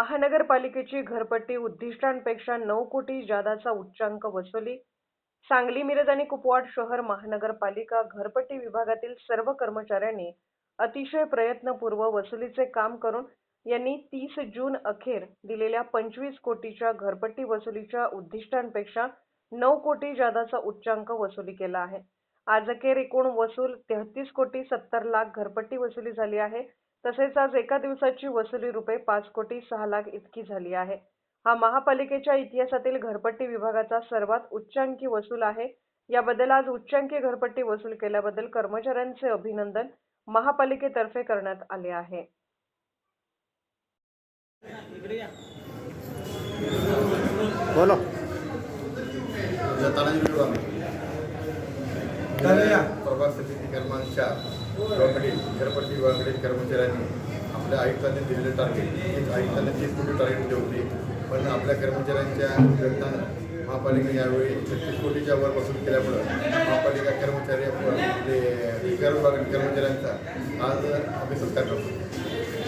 महानगरपालिकेची घरपट्टी उद्दिष्टांपेक्षा नऊ कोटी जादाचा उच्चांक वसुली. सांगली मिरज आणि कुपवाड शहर महानगरपालिका घरपट्टी विभागातील सर्व कर्मचाऱ्यांनी अतिशय प्रयत्नपूर्व वसुलीचे काम करून यांनी तीस जून अखेर दिलेल्या पंचवीस कोटीच्या घरपट्टी वसुलीच्या उद्दिष्टांपेक्षा नऊ कोटी जादाचा उच्चांक वसुली केला आहे. आज अखेर एकूण वसूल तेहतीस कोटी सत्तर लाख घरपट्टी वसुली झाली आहे. तसेच आज एका दिवसाची वसुली रुपये पाच कोटी सहा लाख इतकी झाली आहे. हा महापालिकेच्या इतिहासातील घरपट्टी विभागाचा सर्वात उच्चांकी वसूल आहे. याबद्दल आज उच्चांकी घरपट्टी वसूल केल्याबद्दल कर्मचाऱ्यांचे अभिनंदन महापालिकेतर्फे करण्यात आले आहे. बोलो. प्रभाग समिती क्रमांक चार घरपट्टी विभागाकडील कर्मचाऱ्यांनी आपल्या आयुक्तांनी दिलेले टार्गेट आयुक्तांनी तीस कोटी टार्गेट दिले होते. पण आपल्या कर्मचाऱ्यांच्या प्रयत्नानं महापालिका यावेळी छत्तीस कोटीच्या वर वसूल केल्यामुळं महापालिका कर्मचारी व कर्मचाऱ्यांचा आज आम्ही सत्कार करतो